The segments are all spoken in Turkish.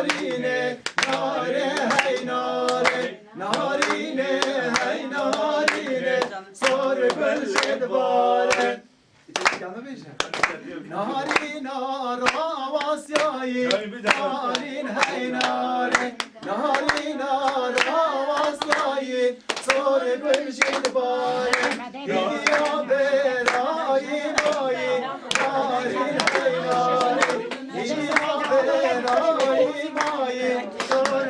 narine nare hey nare. Narine hey narine. Sor gülşed bare Narin aravasyayı Narin hey nare. Narin aravasyayı Sor gülşed bare Gidiyor berayın ayı Narin hey nare Gidiyor berayın ayı Sor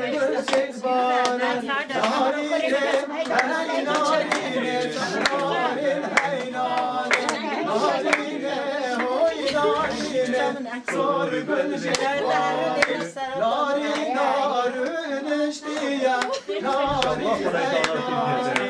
Narin narın iştiye Narin hey narin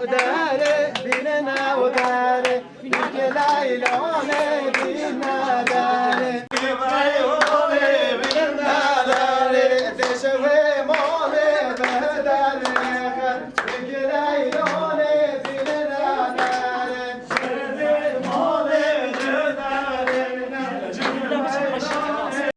وداري ديننا